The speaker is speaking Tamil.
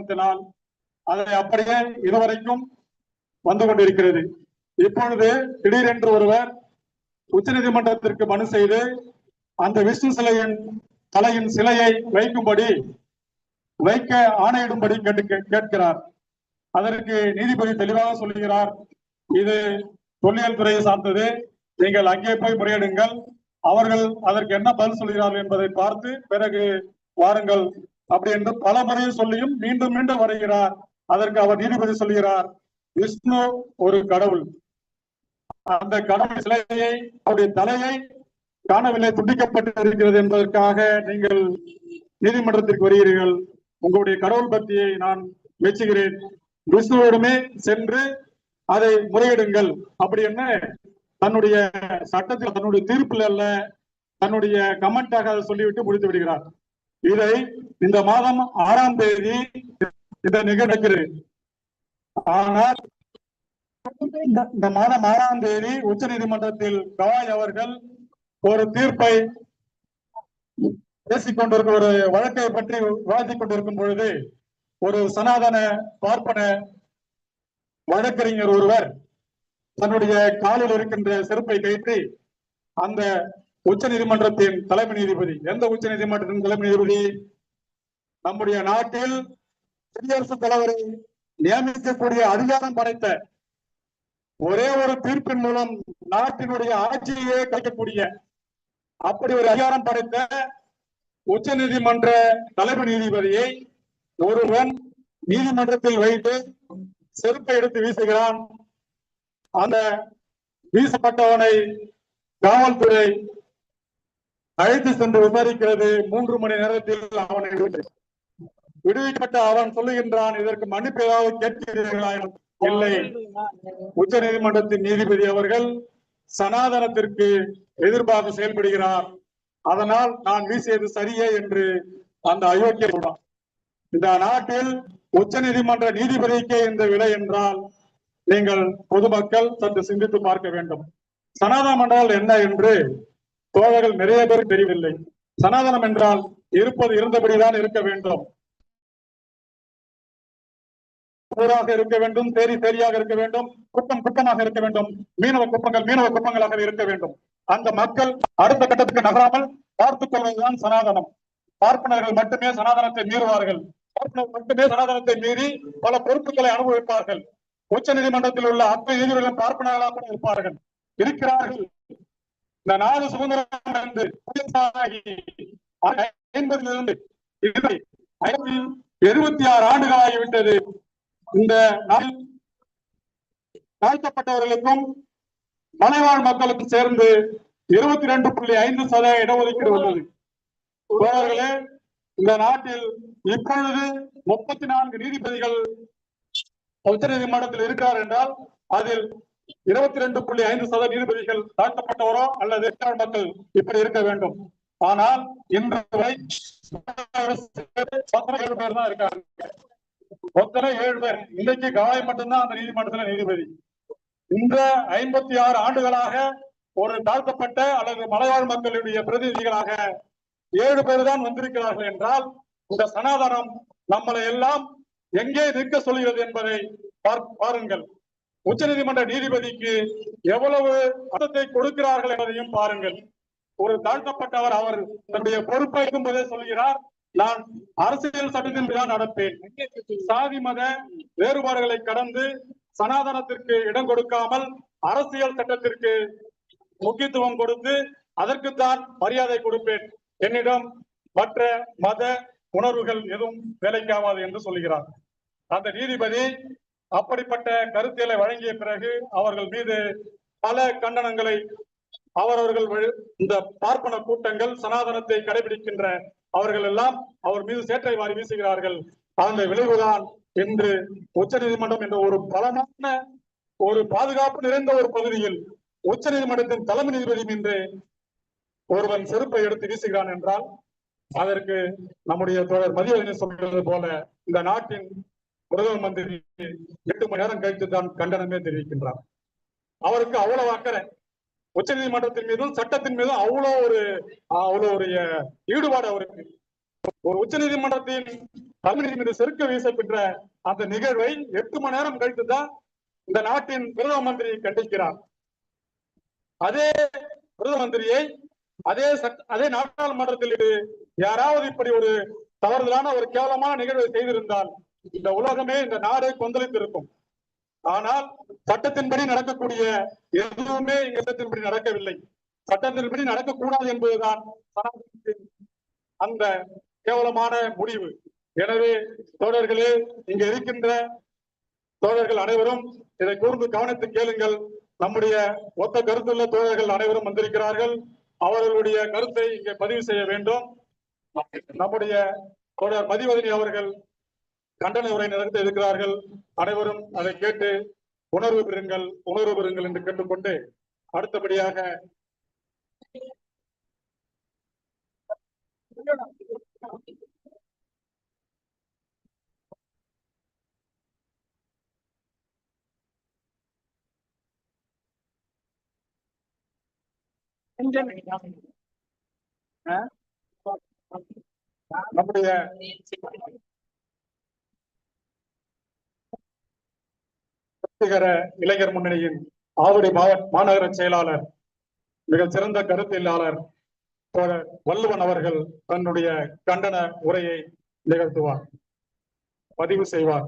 காரணத்தினால் அதை அப்படியே இதுவரைக்கும் வந்து கொண்டிருக்கிறது. இப்பொழுது திடீரென்று ஒருவர் உச்சநீதிமன்றத்திற்கு மனு செய்து அந்த விஷ்ணு சிலையின் தலையின் சிலையை வைக்கும்படி வைக்க ஆணையிடும்படி கேட்டு கேட்கிறார். அதற்கு நீதிபதி தெளிவாக சொல்லுகிறார் இது தொல்லியல் துறையை சார்ந்தது. நீங்கள் அங்கே போய் முறையிடுங்கள். அவர்கள் அதற்கு என்ன பதில் சொல்கிறார்கள் என்பதை பார்த்து பிறகு வாருங்கள். அப்படி என்று பல முறை சொல்லியும் மீண்டும் மீண்டும் வருகிறார். அதற்கு அவர் நீதிபதி சொல்கிறார் விஷ்ணு ஒரு கடவுள். அந்த கடவுள் சிலையை அவருடைய தலையை காணவில்லை துண்டிக்கப்பட்டு இருக்கிறது என்பதற்காக நீங்கள் நீதிமன்றத்திற்கு வருகிறீர்கள். உங்களுடைய கடவுள் பக்தியை நான் மெச்சுகிறேன். விஷ்ணுவிடமே சென்று அதை முறையிடுங்கள். அப்படி என்ன? தன்னுடைய சட்டத்தில் தன்னுடைய தீர்ப்பில் அல்ல தன்னுடைய கமெண்டாக அதை சொல்லிவிட்டு முடித்து விடுகிறார். இதை இந்த மாதம் ஆறாம் தேதி இந்த நிகழ்கிறது ஆனால் இந்த- இந்த மாதம் ஆறாம் தேதி உச்ச நீதிமன்றத்தில் கவாய் அவர்கள் ஒரு தீர்ப்பை பேசிக்கொண்டிருக்கும் ஒரு வழக்கை பற்றி விவாதித்துக் கொண்டிருக்கும் பொழுது ஒரு சனாதன பார்ப்பன வழக்கறிஞர் ஒருவர் தன்னுடைய காலில் இருக்கின்ற செருப்பை கயிற்றி அந்த உச்ச நீதிமன்றத்தின் தலைமை நீதிபதி. எந்த உச்ச நீதிமன்றத்தின் தலைமை நீதிபதி? நம்முடைய நாட்டில் குடியரசுத் தலைவரை நியமிக்கக்கூடிய அதிகாரம் படைத்த ஒரே ஒரு தீர்ப்பின் மூலம் நாட்டினுடைய ஆட்சியே கிடைக்கக்கூடிய அப்படி ஒரு அதிகாரம் படைத்த உச்ச நீதிமன்ற தலைமை நீதிபதியை ஒருவன் நீதிமன்றத்தில் வைத்து செருப்பை எடுத்து வீசுகிறான். அந்த வீசப்பட்டவனை காவல்துறை அழைத்து சென்று விசாரிக்கிறது. மூன்று மணி நேரத்தில் அவனை விடுவிக்கப்பட்ட அவன் சொல்லுகின்றான் இதற்கு மன்னிப்பு ஏதாவது கேட்கிறீர்களா? இல்லை. உச்ச நீதிமன்றத்தின் நீதிபதி அவர்கள் சனாதனத்திற்கு எதிர்ப்பாக செயல்படுகிறார். அதனால் நான் வீசியது சரியே என்று அந்த அயோக்கிய சொல்றான். இந்த நாட்டில் உச்ச நீதிமன்ற நீதிபதிக்கே இந்த விலை என்றால் நீங்கள் பொதுமக்கள் சற்று சிந்தித்து பார்க்க வேண்டும். சனாதனம் என்றால் என்ன என்று தோழர்கள் நிறைய பேர் தெரியவில்லை. சனாதனம் என்றால் இருப்பது இருந்தபடிதான் இருக்க வேண்டும். ஊராக இருக்க வேண்டும் தேரி தேரியாக இருக்க வேண்டும் குப்பம் குப்பமாக இருக்க வேண்டும் மீனவ குப்பங்கள் மீனவ குப்பங்களாக இருக்க வேண்டும். அந்த மக்கள் அடுத்த கட்டத்துக்கு நகராமல் பார்த்துக் கொள்வதுதான் சனாதனம். பார்ப்பனர்கள் மட்டுமே சனாதனத்தை மீறுவார்கள். பார்ப்பனர்கள் மட்டுமே சனாதனத்தை மீறி பல பொறுப்புகளை அனுபவிப்பார்கள். உச்ச நீதிமன்றத்தில் உள்ள அத்தனை நீதிபதிகளும் பார்ப்பனர்களாக கூட இருப்பார்கள். இருக்கிறார்கள். இந்த நாடு சுதந்திரம் என்று ஐம்பதிலிருந்து இதுவரை எழுபத்தி ஆறு ஆண்டுகள் ஆகிவிட்டது இந்த தாழ்த்தப்பட்டவர்களுக்கும் மலைவாழ் மக்களுக்கும் சேர்ந்து இருபத்தி ரெண்டு புள்ளி ஐந்து சதவீத இடஒதுக்கீடு வந்தது. தோழர்களே இந்த நாட்டில் இப்பொழுது முப்பத்தி நான்கு நீதிபதிகள் உச்ச நீதிமன்றத்தில் இருக்கிறார் என்றால் அதில் இருபத்தி ரெண்டு புள்ளி ஐந்து சதவீத நீதிபதிகள் தாழ்த்தப்பட்டவரோ அல்லது மக்கள் இப்படி இருக்க வேண்டும். ஆனால் இன்று வரை ஏழு பேர் தான் இருக்காங்க. மொத்தம் ஏழு பேர். இன்னைக்கு கவாய் மட்டும்தான் அந்த நீதிமன்றத்துல நீதிபதி. இந்த ஐம்பத்தி ஆறு ஆண்டுகளாக ஒரு தாழ்த்தப்பட்ட அல்லது மலையாள மக்களுடைய பிரதிநிதிகளாக ஏழு பேர் தான் வந்திருக்கிறார்கள் என்றால் இந்த சனாதனம் நம்மளை எல்லாம் எங்கே நிற்க சொல்கிறது என்பதை பாருங்கள். உச்சநீதிமன்ற நீதிபதிக்கு எவ்வளவு அர்த்தத்தை கொடுக்கிறார்கள் என்பதையும் பாருங்கள். ஒரு தாழ்த்தப்பட்டவர் அவர் தன்னுடைய பொறுப்பை போதே சொல்கிறார் நான் அரசியல் சட்டத்தின் தான் நடப்பேன். சாதி மத வேறுபாடுகளை கடந்து சனாதனத்திற்கு இடம் கொடுக்காமல் அரசியல் சட்டத்திற்கு முக்கியத்துவம் கொடுத்து அதற்குத்தான் மரியாதை கொடுப்பேன். என்னிடம் மற்ற மத உணர்வுகள் எதுவும் வேலைக்காவாது என்று சொல்கிறார். அந்த நீதிபதி அப்படிப்பட்ட கருத்தியலை வழங்கிய பிறகு அவர்கள் மீது பல கண்டனங்களை அவரவர்கள் வழி- இந்த பார்ப்பன கூட்டங்கள் சனாதனத்தை கடைபிடிக்கின்ற அவர்கள் எல்லாம் அவர் மீது சேற்றை வாரி வீசுகிறார்கள். அந்த விளைவுதான் இன்று உச்ச நீதிமன்றம் என்ற ஒரு பலமான ஒரு பாதுகாப்பு நிறைந்த ஒரு பகுதியில் உச்ச நீதிமன்றத்தின் தலைமை நீதிபதி என்று ஒருவன் செருப்பை எடுத்து வீசுகிறான் என்றால் அதற்கு நம்முடைய தோழர் மதிய சொல்கிறது போல இந்த நாட்டின் பிரதம மந்திரி எட்டு மணி நேரம் கழித்து தான் கண்டனமே தெரிவிக்கின்றார். அவருக்கு அவ்வளவு அக்கறை. உச்ச நீதிமன்றத்தின் மீதும் சட்டத்தின் மீதும் அவ்வளவு ஒரு அவ்வளவு ஒரு ஈடுபாடு அவருக்கு. ஒரு உச்ச நீதிமன்றத்தின் தமிழ் மீது செருக்க வீசப்பெற்ற அந்த நிகழ்வை எட்டு மணி நேரம் கழித்துதான் இந்த நாட்டின் பிரதம மந்திரி கண்டிக்கிறார். அதே பிரதம மந்திரியை அதே சட்ட அதே நாடாளுமன்றத்தில் யாராவது இப்படி ஒரு தவறுதலான ஒரு கேவலமான நிகழ்வை செய்திருந்தால் இந்த உலகமே இந்த நாடே கொந்தளித்திருக்கும். ஆனால் சட்டத்தின்படி நடக்கக்கூடிய எதுவுமே இங்க சட்டத்தின்படி நடக்கவில்லை. சட்டத்தின்படி நடக்கக்கூடாது என்பதுதான் அந்த கேவலமான முடிவு. எனவே தோழர்களே இங்க இருக்கின்ற தோழர்கள் அனைவரும் இதை கூர்ந்து கவனித்து கேளுங்கள். நம்முடைய ஒத்த கருத்துள்ள தோழர்கள் அனைவரும் வந்திருக்கிறார்கள். அவர்களுடைய கருத்தை இங்கே பதிவு செய்ய வேண்டும். நம்முடைய தோழர் மதிவதனி அவர்கள் கண்டன உரை நடத்த இருக்கிறார்கள் அனைவரும் அதை கேட்டு உணர்வு பெறுங்கள் உணர்வு பெறுங்கள் என்று கேட்டுக்கொண்டு அடுத்தபடியாக நம்முடைய புரட்சிகர இளைஞர் முன்னணியின் ஆவடி மாவட்ட மாநகர செயலாளர் மிக சிறந்த கருத்தியலாளர் வல்லுவன் வள்ளுவன் அவர்கள் தன்னுடைய கண்டன உரையை நிகழ்த்துவார். பதிவு செய்வார்.